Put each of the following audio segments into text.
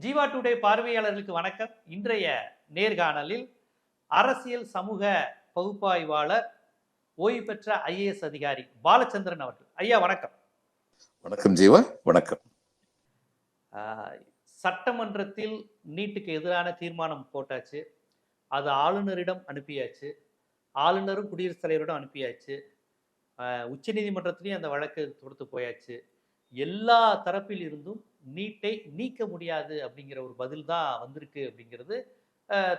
Jeeva today பார்வையாளர்களுக்கு வணக்கம். இன்றைய நேர்காணலில் அரசியல் சமூக பகுப்பாய்வாளர் ஓய்வு பெற்ற ஐஏஎஸ் அதிகாரி பாலச்சந்திரன் அவர்கள். ஐயா வணக்கம். வணக்கம் ஜீவா வணக்கம். சட்டமன்றத்தில் நீட்டுக்கு எதிரான தீர்மானம் போட்டாச்சு. அது ஆளுநரிடம் அனுப்பியாச்சு. ஆளுநரும் குடியரசுத் தலைவரிடம் அனுப்பியாச்சு. உச்சநீதிமன்றத்திலையும் அந்த வழக்கு தொடுத்து போயாச்சு. எல்லா தரப்பில் இருந்தும் நீட்டை நீக்க முடியாது அப்படிங்கிற ஒரு பதில் தான் வந்திருக்கு அப்படிங்கிறது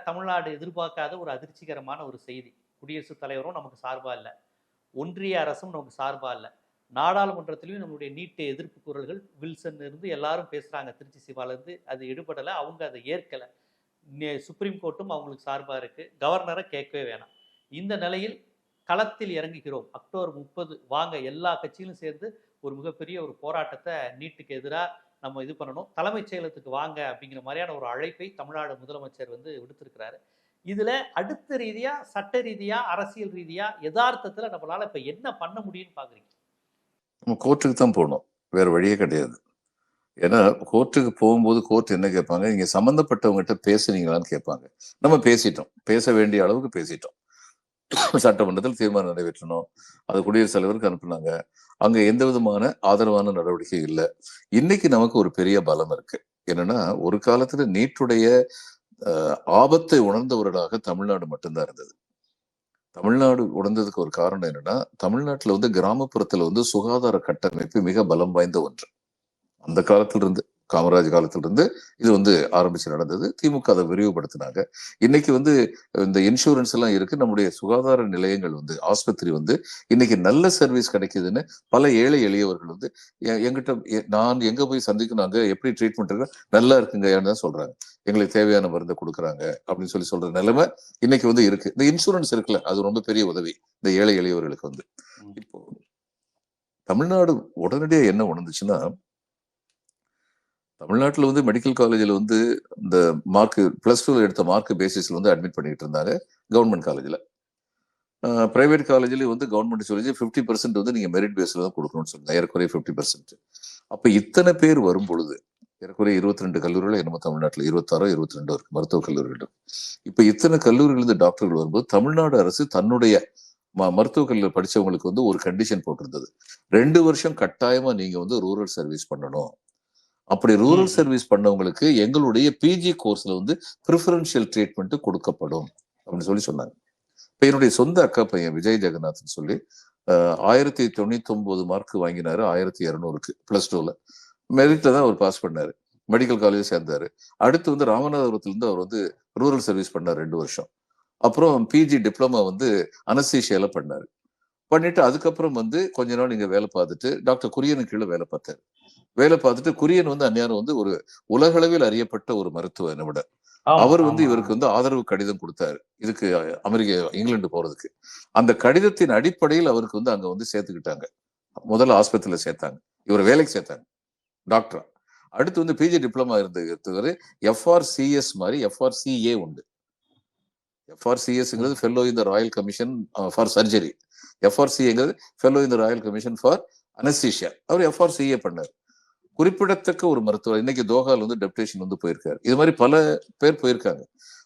தமிழ்நாடு எதிர்பார்க்காத ஒரு அதிர்ச்சிகரமான ஒரு செய்தி. குடியரசுத் தலைவரும் நமக்கு சார்பாக இல்லை. ஒன்றிய அரசும் நமக்கு சார்பாக இல்லை. நாடாளுமன்றத்திலையும் நம்மளுடைய நீட்டு எதிர்ப்பு குரல்கள் வில்சன் இருந்து எல்லாரும் பேசுகிறாங்க திருச்சி சிவாலேருந்து அது எடுபடலை அவங்க அதை ஏற்கலை. சுப்ரீம் கோர்ட்டும் அவங்களுக்கு சார்பாக இருக்குது கவர்னரை கேட்கவே வேணாம். இந்த நிலையில் களத்தில் இறங்குகிறோம். அக்டோபர் முப்பது வாங்க எல்லா கட்சியிலும் சேர்ந்து ஒரு மிகப்பெரிய ஒரு போராட்டத்தை நீட்டுக்கு எதிராக நம்ம இது பண்ணணும். தலைமைச் செயலகத்துக்கு வாங்க அப்படிங்கிற மாதிரியான ஒரு அழைப்பை தமிழ்நாடு முதலமைச்சர் வந்து விடுத்திருக்கிறாரு. இதுல அடுத்த ரீதியா சட்ட ரீதியா அரசியல் ரீதியா யதார்த்தத்துல நம்மளால இப்ப என்ன பண்ண முடியும்னு பாக்குறீங்க? நம்ம கோர்ட்டுக்கு தான் போகணும். வேற வழியே கிடையாது. ஏன்னா கோர்ட்டுக்கு போகும்போது கோர்ட் என்ன கேட்பாங்க? நீங்க சம்மந்தப்பட்டவங்ககிட்ட பேசுனீங்களான்னு கேட்பாங்க. நம்ம பேசிட்டோம். பேச வேண்டிய அளவுக்கு பேசிட்டோம். சட்டமன்றத்தில் தீர்மானம் நிறைவேற்றணும். அது குடியரசுத் தலைவருக்கு அனுப்புனாங்க. அங்க எந்த விதமான ஆதரவான நடவடிக்கை இல்லை. இன்னைக்கு நமக்கு ஒரு பெரிய பலம் இருக்கு. என்னன்னா ஒரு காலத்துல நீட்டுடைய அஹ், ஆபத்தை உணர்ந்தவர்களாக தமிழ்நாடு மட்டும்தான் இருந்தது. தமிழ்நாடு உணர்ந்ததுக்கு ஒரு காரணம் என்னன்னா தமிழ்நாட்டுல வந்து கிராமப்புறத்துல வந்து சுகாதார கட்டமைப்பு மிக பலம் வாய்ந்த ஒன்று. அந்த காலத்திலிருந்து. காமராஜ் காலத்துல இருந்து இது வந்து ஆரம்பிச்சு நடந்தது. திமுக அதை விரிவுபடுத்தினாங்க. இன்னைக்கு வந்து இந்த இன்சூரன்ஸ் எல்லாம் இருக்கு. நம்முடைய சுகாதார நிலையங்கள் வந்து ஆஸ்பத்திரி வந்து இன்னைக்கு நல்ல சர்வீஸ் கிடைக்குதுன்னு பல ஏழை எளியவர்கள் வந்து எங்கிட்ட நான் எங்க போய் சந்திக்கணும் எப்படி ட்ரீட்மெண்ட் இருக்கு நல்லா இருக்குங்கன்னு தான் சொல்றாங்க. எங்களுக்கு தேவையான மருந்தை கொடுக்குறாங்க அப்படின்னு சொல்லி சொல்ற நிலைமை இன்னைக்கு வந்து இருக்கு. இந்த இன்சூரன்ஸ் இருக்குல்ல அது ரொம்ப பெரிய உதவி இந்த ஏழை எளியவர்களுக்கு வந்து. இப்போ தமிழ்நாடு உடனடியா என்ன உணர்ந்துச்சுன்னா தமிழ்நாட்டில் வந்து மெடிக்கல் காலேஜ்ல வந்து இந்த மார்க்கு பிளஸ் டூ எடுத்த மார்க் பேசிஸ்ல வந்து அட்மிட் பண்ணிட்டு இருந்தாங்க கவர்மெண்ட் காலேஜ்ல பிரைவேட் காலேஜ்லயும் வந்து கவர்மெண்ட் சொல்லி ஃபிஃப்டி பர்சன்ட் வந்து நீங்க மெரிட் பேஸ்ல தான் கொடுக்கணும்னு சொல்லுங்கள் ஏறக்குறைய ஃபிஃப்டி பர்சன்ட் அப்ப இத்தனை பேர் வரும் பொழுது ஏறக்குறைய இருபத்தி ரெண்டு கல்லூரிகள் என்னமோ தமிழ்நாட்டுல இருபத்தாறோ இருபத்தி ரெண்டோ இருக்கு மருத்துவக் கல்லூரிகள் இப்போ இப்ப இத்தனை கல்லூரிகள் இருந்து டாக்டர்கள் வரும்போது தமிழ்நாடு அரசு தன்னுடைய ம- மருத்துவக் கல்லூரி படிச்சவங்களுக்கு வந்து ஒரு கண்டிஷன் போட்டிருந்தது. ரெண்டு வருஷம் கட்டாயமா நீங்க வந்து ரூரல் சர்வீஸ் பண்ணணும். அப்படி ரூரல். சர்வீஸ் பண்ணவங்களுக்கு எங்களுடைய பிஜி கோர்ஸ்ல வந்து ப்ரிஃபரன்ஷியல் ட்ரீட்மெண்ட் கொடுக்கப்படும் அப்படின்னு சொல்லி சொன்னாங்க. இப்ப என்னுடைய சொந்த அக்கா பையன் விஜய் ஜெகநாத்னு சொல்லி ஆயிரத்தி தொண்ணூத்தி ஒன்பது மார்க் வாங்கினாரு ஆயிரத்தி இருநூறுக்கு பிளஸ் டூல மெரிட்ல தான் அவர் பாஸ் பண்ணாரு. மெடிக்கல் காலேஜ் சேர்ந்தாரு. அடுத்து வந்து ராமநாதபுரத்துல இருந்து அவர் வந்து ரூரல் சர்வீஸ் பண்ணார் ரெண்டு வருஷம். அப்புறம் பிஜி டிப்ளமா வந்து அனஸ்தீஷியால பண்ணாரு. பண்ணிட்டு அதுக்கப்புறம் வந்து கொஞ்ச நாள் இங்க வேலை பார்த்துட்டு டாக்டர் குரியனுக்கு கீழே வேலை பார்த்தாரு. வேலை பார்த்துட்டு குரியன் வந்து அந்நேரம் வந்து ஒரு உலகளவில் அறியப்பட்ட ஒரு மருத்துவ நிபுணர் அவர் வந்து. இவருக்கு வந்து ஆதரவு கடிதம் கொடுத்தாரு. இதுக்கு அமெரிக்க இங்கிலாந்து போறதுக்கு. அந்த கடிதத்தின் அடிப்படையில் அவருக்கு வந்து அங்க வந்து சேர்த்துக்கிட்டாங்க. முதல்ல ஆஸ்பத்திரியில சேர்த்தாங்க. இவர் வேலைக்கு சேர்த்தாங்க. டாக்டரா. அடுத்து வந்து பிஜி டிப்ளமா இருந்தது எஃப்ஆர்சிஎஸ் மாதிரி எஃப்ஆர்சிஏ உண்டு. எஃப்ஆர்சிஎஸ்ங்கிறது ஃபெல்லோ இந்த ராயல் கமிஷன் ஃபார் சர்ஜரி எஃப்ஆர்சிங்கிறது ஃபெல்லோ இந்த ராயல் கமிஷன் ஃபார் அனஸ்தீஷியா அவர் எஃப்ஆர்சிஏ பண்ணார். குறிப்பிடத்தக்க ஒரு மருத்துவர் இன்னைக்கு தோஹால் வந்து டெப்டேஷன் வந்து போயிருக்காரு. இது மாதிரி பல பேர் போயிருக்காங்க.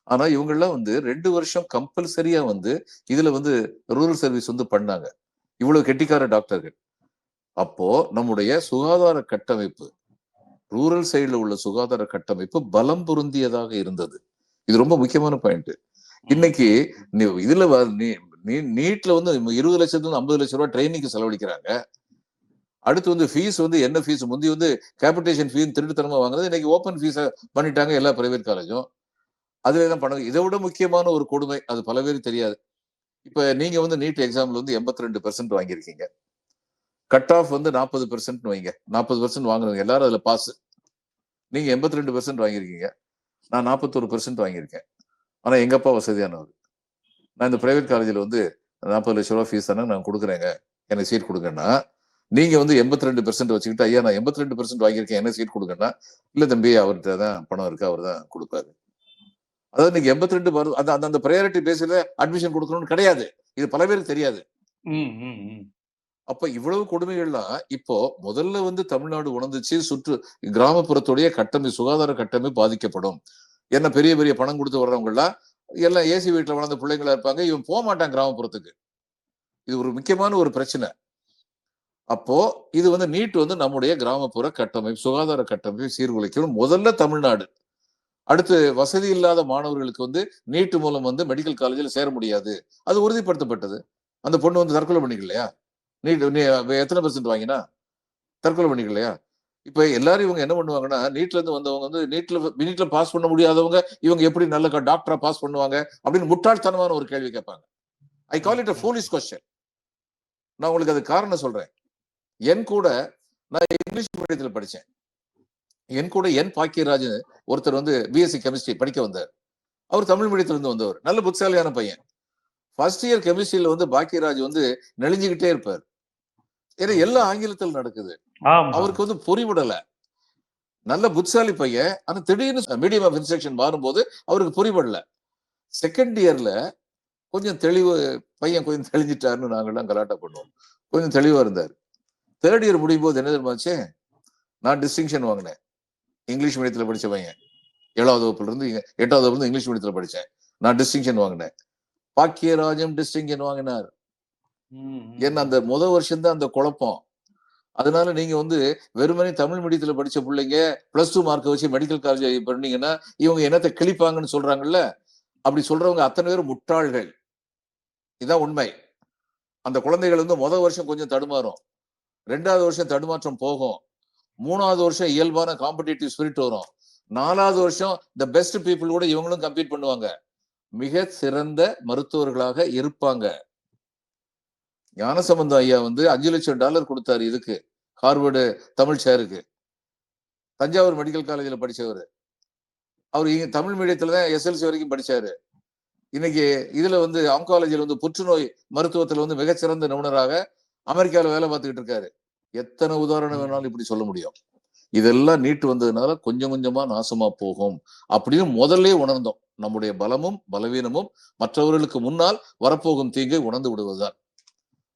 ஆனா இவங்கெல்லாம் வந்து ரெண்டு வருஷம் கம்பல்சரியா வந்து இதுல வந்து ரூரல் சர்வீஸ் வந்து பண்ணாங்க. இவ்வளவு கெட்டிக்கார டாக்டர்கள். அப்போ நம்முடைய சுகாதார கட்டமைப்பு ரூரல் சைடுல உள்ள சுகாதார கட்டமைப்பு பலம் பொருந்தியதாக இருந்தது. இது ரொம்ப முக்கியமான பாயிண்ட் இன்னைக்கு இதுல நீ நீ நீட்ல வந்து இருபது லட்சத்துல இருந்து ஐம்பது லட்சம் ரூபாய் ட்ரைனிங்க்கு செலவழிக்கிறாங்க. அடுத்து வந்து ஃபீஸ் வந்து என்ன ஃபீஸ் முந்தி வந்து கேபிட்டேஷன் ஃபீஸ் திருட்டுத்தனமாக வாங்குறது இன்னைக்கு ஓப்பன் ஃபீஸை பண்ணிட்டாங்க எல்லா பிரைவேட் காலேஜும் அதுல தான் பண்ண இதை விட முக்கியமான ஒரு கொடுமை அது பல பேருக்கு தெரியாது. இப்போ நீங்க வந்து நீட் எக்ஸாம்ல வந்து எண்பத்தி ரெண்டு பெர்சன்ட் வாங்கியிருக்கீங்க. கட் ஆஃப் வந்து நாற்பது பெர்சன்ட் வைங்க. நாற்பது பெர்சன்ட் வாங்குறவங்க எல்லாரும் அதில் பாஸ் நீங்க எண்பத்தி ரெண்டு பெர்சன்ட் வாங்கியிருக்கீங்க. நான் நாற்பத்தொரு பெர்சன்ட் வாங்கியிருக்கேன். ஆனால் எங்க அப்பா வசதியானவர். நான் இந்த பிரைவேட் காலேஜில் வந்து நாற்பது லட்ச ரூபா ஃபீஸ் தானே நான் கொடுக்குறேங்க. எனக்கு சீட் கொடுங்கன்னா நீங்க வந்து எண்பத்தி ரெண்டு பெர்சென்ட் வச்சுக்கிட்டு ஐயா நான் எண்பத்தி ரெண்டு பெர்சென்ட் வாங்கியிருக்கேன். என்ன சீட் கொடுங்கன்னா? இல்ல தம்பி அவர்கிட்ட தான் பணம் இருக்கு. அவர் தான் கொடுப்பாரு. அதாவது நீங்க எண்பத்தி ரெண்டு அந்த அந்த- ப்ரையாரிட்டி பேஸ்ல அட்மிஷன் கொடுக்கணும்னு கிடையாது. இது பல பேருக்கு தெரியாது. அப்ப இவ்வளவு கொடுமைகள்லாம் இப்போ முதல்ல வந்து தமிழ்நாடு உணர்ந்துச்சு சுற்று கிராமப்புறத்துடைய கட்டமைப்பு சுகாதார கட்டமைப்பு பாதிக்கப்படும். என்ன பெரிய பெரிய பணம் கொடுத்து வர்றவங்க எல்லாம் எல்லாம் ஏசி வீட்டுல வளர்ந்த பிள்ளைங்களா இருப்பாங்க. இவன் போக மாட்டான் கிராமப்புறத்துக்கு. இது ஒரு முக்கியமான ஒரு பிரச்சனை. அப்போ இது வந்து நீட் வந்து நம்முடைய கிராமப்புற கட்டமைப்பு சுகாதார கட்டமைப்பு சீர்குலைக்கணும். முதல்ல தமிழ்நாடு. அடுத்து வசதி இல்லாத மாணவர்களுக்கு வந்து நீட் மூலம் வந்து மெடிக்கல் காலேஜில் சேர முடியாது. அது உறுதிப்படுத்தப்பட்டது. அந்த பொண்ணு வந்து தற்கொலை பண்ணிக்கலையா நீட் நீ எத்தனை பெர்சன்ட் வாங்கினா? தற்கொலை பண்ணிக்கலையா இப்ப எல்லாரும் இவங்க என்ன பண்ணுவாங்கன்னா நீட்ல இருந்து வந்தவங்க வந்து நீட்ல நீட்டில் பாஸ் பண்ண முடியாதவங்க இவங்க எப்படி நல்ல டாக்டரா பாஸ் பண்ணுவாங்க அப்படின்னு முட்டாள்தனமான ஒரு கேள்வி கேட்பாங்க. I call it a foolish question நான் உங்களுக்கு அது காரணம் சொல்றேன். என் கூட நான் இங்கிலீஷ் மீடியத்தில் படிச்சேன். என் கூட என் பாக்கியராஜன் ஒருத்தர் வந்து பிஎஸ்சி கெமிஸ்ட்ரி படிக்க வந்தார். அவர் தமிழ் மீடியத்துல இருந்து வந்தவர். நல்ல புத்திசாலியான பையன். ஃபர்ஸ்ட் இயர் கெமிஸ்ட்ரியில வந்து பாக்கியராஜ் வந்து நெளிஞ்சுக்கிட்டே இருப்பார். ஏன்னா எல்லாம் ஆங்கிலத்தில் நடக்குது. அவருக்கு வந்து புரிபடல நல்ல புத்திசாலி பையன். ஆனா திடீர்னு மீடியம் ஆஃப் இன்ஸ்ட்ரக்ஷன் மாறும்போது அவருக்கு புரிபடல செகண்ட் இயர்ல கொஞ்சம் தெளிவு பையன் கொஞ்சம் தெளிஞ்சிட்டாருன்னு நாங்கெல்லாம் கலாட்டா பண்ணுவோம். கொஞ்சம் தெளிவா இருந்தார். தேர்ட் இயர் முடியும் போது என்ன தெரியுமாச்சு நான் டிஸ்டிங்ஷன் வாங்கினேன். இங்கிலீஷ் மீடியத்துல படிச்ச பையன். ஏழாவது வகுப்புல இருந்து இங்க- எட்டாவது வகுப்புல இருந்து இங்கிலீஷ் மீடியத்துல படிச்சேன். நான் டிஸ்டிங்ஷன் வாங்கினேன். பாக்கியராஜம் டிஸ்டிங்ஷன் வாங்கினார். ஏன்னா அந்த முத வருஷம் தான் அந்த குழப்பம். அதனால நீங்க வந்து வெறுமனே தமிழ் மீடியத்துல படிச்ச பிள்ளைங்க பிளஸ் டூ மார்க்கை வச்சு மெடிக்கல் காலேஜ் பண்ணீங்கன்னா இவங்க என்னத்தை கிழிப்பாங்கன்னு சொல்றாங்கல்ல? அப்படி சொல்றவங்க அத்தனை பேரும் முட்டாள்கள். இதான் உண்மை. அந்த குழந்தைகள் வந்து முத வருஷம் கொஞ்சம் தடுமாறும். ரெண்டாவது வருஷம் தடுமாற்றம் போகும். மூணாவது வருஷம் இயல்பான காம்படிட்டிவ் ஸ்பிரிட் வரும். நாலாவது வருஷம் த பெஸ்ட் பீப்புள் கூட இவங்களும் கம்பீட் பண்ணுவாங்க. மிக சிறந்த மருத்துவர்களாக இருப்பாங்க. ஞானசம்பந்தம் ஐயா வந்து அஞ்சு லட்சம் டாலர் கொடுத்தாரு இதுக்கு. ஹார்வர்டு தமிழ் சேருக்கு தஞ்சாவூர் மெடிக்கல் காலேஜில் படிச்சவர். அவர் இங்கே தமிழ் மீடியத்தில் தான் எஸ்எல்சி வரைக்கும் படிச்சாரு. இன்னைக்கு இதுல வந்து ஆங்காலஜியில் வந்து புற்றுநோய் மருத்துவத்தில் வந்து மிகச்சிறந்த நிபுணராக அமெரிக்காவில் வேலை பார்த்துக்கிட்டு இருக்காரு. எத்தனை உதாரணம் வேணாலும் இப்படி சொல்ல முடியும். இதெல்லாம் நீட்டு வந்ததுனால கொஞ்சம் கொஞ்சமா நாசமா போகும் அப்படின்னு முதல்ல உணர்ந்தோம். நம்முடைய பலமும் பலவீனமும் மற்றவர்களுக்கு முன்னால் வரப்போகும் தீங்கை உணர்ந்து விடுவதுதான்.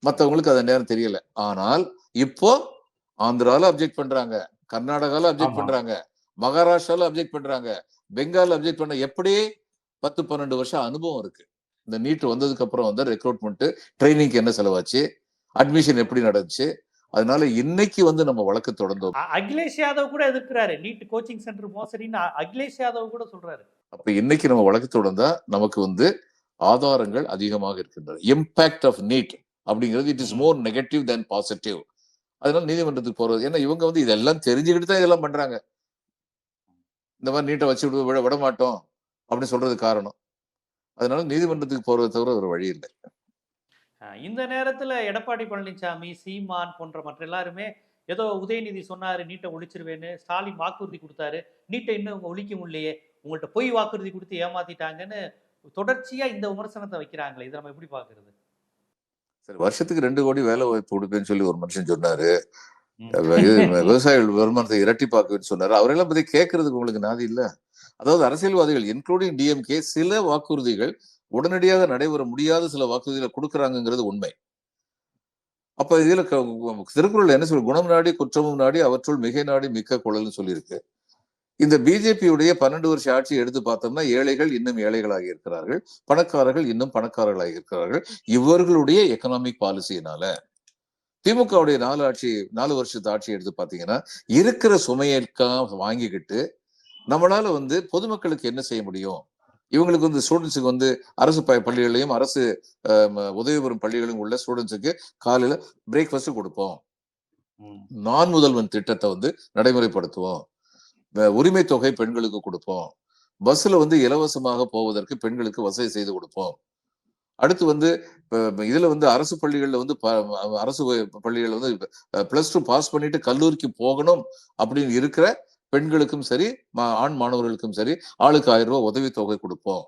மற்றவங்களுக்கு அது நேரம் தெரியல. ஆனால் இப்போ ஆந்திரால அப்ஜெக்ட் பண்றாங்க கர்நாடகால அப்ஜெக்ட். பண்றாங்க மகாராஷ்டிரால அப்ஜெக்ட் பண்றாங்க பெங்கால் அப்ஜெக்ட் பண்ண எப்படி பத்து பன்னெண்டு வருஷம் அனுபவம் இருக்கு. இந்த நீட் வந்ததுக்கு அப்புறம் வந்து ரெக்ரூட்மெண்ட் ட்ரைனிங்க்கு என்ன செலவாச்சு? அட்மிஷன் எப்படி நடந்துச்சு? அதனால இன்னைக்கு வந்து நம்ம வழக்கு தொடர்ந்தோம். அகிலேஷ் யாதவ் கூட எதிர்க்கிறாரு. நீட் கோச்சிங் சென்டர் மோசடின்னு அகிலேஷ் யாதவ் கூட சொல்றாரு. அப்ப இன்னைக்கு நம்ம வழக்கு தொடர்ந்தா நமக்கு வந்து ஆதாரங்கள் அதிகமாக இருக்கின்றன. இம்பாக்ட் ஆஃப் நீட் அப்படிங்கிறது it is more negative than positive அதனால நீதிமன்றத்துக்கு போறது ஏன்னா இவங்க வந்து இதெல்லாம் தெரிஞ்சுக்கிட்டு தான் இதெல்லாம் பண்றாங்க. இந்த மாதிரி நீட்டை வச்சு விட விட மாட்டோம் அப்படின்னு சொல்றது காரணம். அதனால நீதிமன்றத்துக்கு போறது தவிர ஒரு வழி இல்லை. இந்த நேரத்துல எடப்பாடி பழனிசாமி சீமான் போன்ற மற்ற எல்லாருமே ஏதோ உதயநிதி சொன்னாரு நீட்டை ஒழிச்சிருவேன்னு ஸ்டாலின் வாக்குறுதி கொடுத்தாரு. நீட்டை இன்னும் ஒழிக்க முடியலையே உங்கள்ட்ட பொய் வாக்குறுதி கொடுத்து ஏமாத்திட்டாங்கன்னு தொடர்ச்சியா இந்த விமர்சனத்தை வைக்கிறாங்களே இதை நம்ம எப்படி பாக்குறது சரி வருஷத்துக்கு ரெண்டு கோடி வேலை வாய்ப்பு கொடுப்பேன்னு சொல்லி ஒரு மனுஷன் சொன்னாரு. விவசாயிகள் வருமானத்தை இரட்டிப்பாக்குன்னு சொன்னாரு. அவரெல்லாம் பத்தி கேட்கறதுக்கு உங்களுக்கு நாதி இல்ல. அதாவது அரசியல்வாதிகள் இன்க்ளூடிங் டிஎம்கே சில வாக்குறுதிகள் உடனடியாக நடைபெற முடியாத சில வாக்குறுதிகளை கொடுக்கறாங்கங்கிறது உண்மை. அப்ப இதுல திருக்குறள் என்ன சொல்லு குணம் நாடி குற்றமும் நாடி அவற்றுள் மிகை நாடி மிக்க குழல்னு சொல்லியிருக்கு. இந்த பிஜேபியுடைய பன்னெண்டு வருஷ ஆட்சியை எடுத்து பார்த்தோம்னா ஏழைகள் இன்னும் ஏழைகளாக இருக்கிறார்கள் பணக்காரர்கள் இன்னும் பணக்காரர்களாகி இருக்கிறார்கள். இவர்களுடைய எக்கனாமிக் பாலிசியினால திமுகவுடைய நாலு ஆட்சி நாலு வருஷத்து ஆட்சி எடுத்து பாத்தீங்கன்னா இருக்கிற சுமையெல்லாம் வாங்கிக்கிட்டு நம்மளால வந்து பொதுமக்களுக்கு என்ன செய்ய முடியும்? இவங்களுக்கு வந்து ஸ்டூடெண்ட்ஸுக்கு வந்து அரசு ப- பள்ளிகளையும் அரசு உதவி பெறும் பள்ளிகளையும் உள்ள ஸ்டூடெண்ட்ஸுக்கு காலையில பிரேக்ஃபாஸ்ட் கொடுப்போம். நான் முதல்வன் திட்டத்தை வந்து நடைமுறைப்படுத்துவோம். உரிமை தொகை பெண்களுக்கு கொடுப்போம். பஸ்ல வந்து இலவசமாக போவதற்கு பெண்களுக்கு வசதி செய்து கொடுப்போம். அடுத்து வந்து இதுல வந்து அரசு பள்ளிகள்ல வந்து அரசு பள்ளிகள் வந்து பிளஸ் டூ பாஸ் பண்ணிட்டு கல்லூரிக்கு போகணும் அப்படின்னு இருக்கிற பெண்களுக்கும் சரி ஆண் மாணவர்களுக்கும் சரி ஆளுக்கு ஆயிரம் ரூபாய் உதவி தொகை கொடுப்போம்.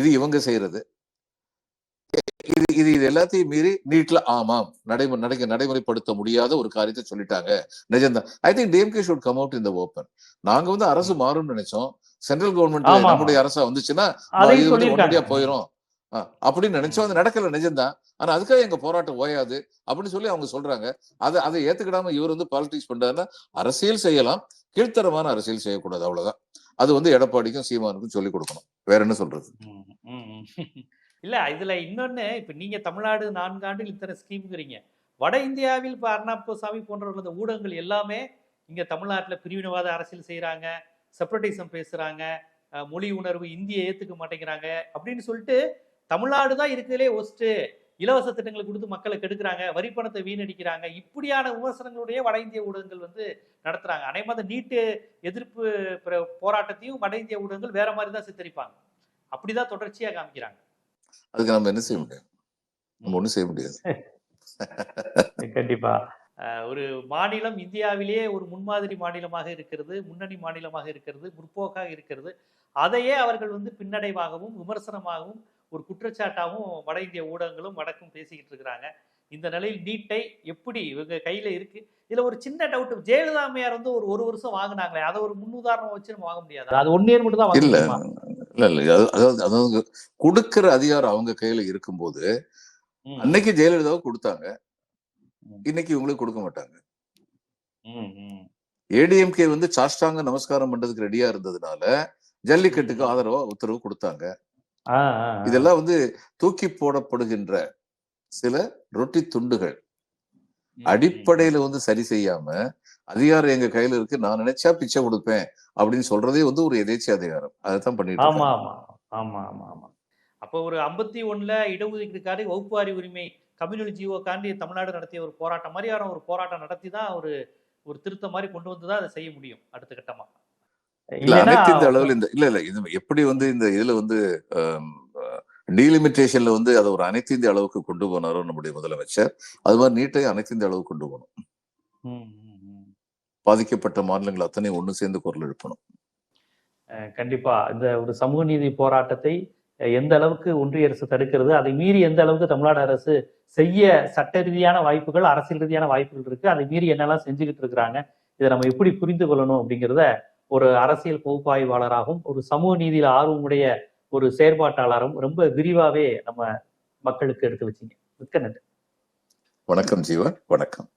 இது இவங்க செய்யறது. இது இது இது எல்லாத்தையும் மீறி நீட்ல ஆமாம் நடைமுறை நடை நடைமுறைப்படுத்த முடியாத ஒரு காரியத்தை சொல்லிட்டாங்க. நிஜம்தான். I think DMK should come out இந்த ஓப்பன் நாங்க வந்து அரசு மாறும்னு நினைச்சோம். Central government. நம்முடைய அரசா வந்துச்சுன்னா அதையும் அப்படின்னு நினைச்சோம். அது நடக்கல நிஜம்தான் ஆனா அதுக்காக எங்க போராட்டம் ஓயாது அப்படின்னு சொல்லி அவங்க சொல்றாங்க. அதை அதை ஏத்துக்கிடாம இவர் வந்து பாலிடிக்ஸ் பண்றாருன்னா அரசியல் செய்யலாம். கீழ்த்தரமான அரசியல் செய்யக்கூடாது. அவ்வளவுதான். அது வந்து எடப்பாடிக்கும் சீமானுக்கும் சொல்லி கொடுக்கணும். வேற என்ன சொல்றது. இல்ல இதுல இன்னொன்னு இப்ப நீங்க தமிழ்நாடு நான்காண்டில் இத்தனை ஸ்கீம்ங்கிறீங்க. வட இந்தியாவில் இப்ப போன்றவர்கள் இந்த ஊடகங்கள் எல்லாமே இங்க தமிழ்நாட்டுல பிரிவினவாத அரசியல் செய்யறாங்க செப்பரேட்டிசம் பேசுறாங்க மொழி உணர்வு இந்தியை ஏத்துக்க மாட்டேங்கிறாங்க அப்படின்னு சொல்லிட்டு தமிழ்நாடு தான் இருக்கிறதுலே ஒஸ்ட்டு இலவச திட்டங்களை கொடுத்து மக்களை கெடுக்கிறாங்க வரி பணத்தை வீணடிக்கிறாங்க. இப்படியான விமர்சனங்களுடைய வட இந்திய ஊடகங்கள் வந்து நடத்துறாங்க. அனைவரும் அந்த நீட்டு எதிர்ப்பு பிர- போராட்டத்தையும் வட இந்திய ஊடகங்கள் வேற மாதிரி தான் சித்தரிப்பாங்க. அப்படிதான் தொடர்ச்சியா காமிக்கிறாங்க. அதுக்கு நம்ம என்ன செய்ய முடியும்? நம்ம ஒண்ணும் செய்ய முடியாது. கண்டிப்பா. அஹ் ஒரு மாநிலம் இந்தியாவிலேயே ஒரு முன்மாதிரி மாநிலமாக இருக்கிறது முன்னணி மாநிலமாக இருக்கிறது முற்போக்காக இருக்கிறது. அதையே அவர்கள் வந்து பின்னடைவாகவும் விமர்சனமாகவும் ஒரு குற்றச்சாட்டாகவும் வட இந்திய ஊடகங்களும் வடக்கும் பேசிக்கிட்டு இருக்கிறாங்க இந்த நிலையில் நீட்டை எப்படி இவங்க கையில இருக்கு இதுல ஒரு சின்ன டவுட் ஜெயலலிதா அம்மையார் வந்து ஒரு ஒரு வருஷம் வாங்கினாங்களே அதை ஒரு முன்னுதாரணம் வச்சு நம்ம வாங்க முடியாது அது ஒன் இயர் மட்டும் தான் இல்ல? இல்ல இல்ல அது- அதாவது அதாவது கொடுக்கிற அதிகாரம் அவங்க கையில இருக்கும்போது அன்னைக்கு ஜெயலலிதாவை கொடுத்தாங்க. இன்னைக்கு இவங்களுக்கு கொடுக்க மாட்டாங்க. ஏடிஎம்கே வந்து சாஷ்டாங்க நமஸ்காரம் பண்றதுக்கு ரெடியா இருந்ததுனால ஜல்லிக்கட்டுக்கு ஆதரவா உத்தரவு கொடுத்தாங்க. இதெல்லாம் வந்து தூக்கி போடப்படுகின்ற சில ரொட்டி துண்டுகள். அடிப்படையில வந்து சரி செய்யாம அதிகாரம் எங்க கையில இருக்கு நான் நினைச்சா பிச்சை கொடுப்பேன் அப்படின்னு சொல்றதே வந்து ஒரு எதேச்சி அதிகாரம். அதைத்தான் பண்ணிட்டு ஆமா. ஆமா ஆமா ஆமா ஆமா. அப்போ ஒரு ஐம்பத்தி ஒண்ணுல இடஒதுக்கீடுக்காரி வகுப்புவாரி உரிமை கம்யூனல் ஜீவோக்காண்டி தமிழ்நாடு நடத்திய ஒரு போராட்டம் மாதிரியான ஒரு போராட்டம் நடத்தி தான் ஒரு ஒரு திருத்தம் மாதிரி கொண்டு வந்து தான் அதை செய்ய முடியும் அடுத்த கட்டமா. இல்ல அனைத்து இந்த அளவில் இந்த இல்ல இல்ல இது எப்படி வந்து இந்த இதுல வந்து டீலிமிட்டேஷன்ல வந்து அதை ஒரு அனைத்து இந்திய அளவுக்கு கொண்டு போனாரோ நம்முடைய முதலமைச்சர் அது மாதிரி நீட்டை அனைத்து இந்திய அளவுக்கு கொண்டு போகணும். பாதிக்கப்பட்ட மாநிலங்கள் அத்தனை ஒண்ணு சேர்ந்து குரல் எழுப்பணும். கண்டிப்பா. இந்த ஒரு சமூக நீதி போராட்டத்தை எந்த அளவுக்கு ஒன்றிய அரசு தடுக்கிறது அதை மீறி எந்த அளவுக்கு தமிழ்நாடு அரசு செய்ய சட்ட ரீதியான வாய்ப்புகள் அரசியல் ரீதியான வாய்ப்புகள் இருக்கு அதை மீறி என்னெல்லாம் செஞ்சுக்கிட்டு இருக்கிறாங்க இதை நம்ம எப்படி புரிந்து கொள்ளணும் அப்படிங்கிறத ஒரு அரசியல் பகுப்பாய்வாளராகவும் ஒரு சமூக நீதியில ஆர்வமுடைய ஒரு செயற்பாட்டாளரும் ரொம்ப விரிவாவே நம்ம மக்களுக்கு எடுத்து வச்சீங்க. மிக்க நன்றி. வணக்கம் ஜீவா வணக்கம்.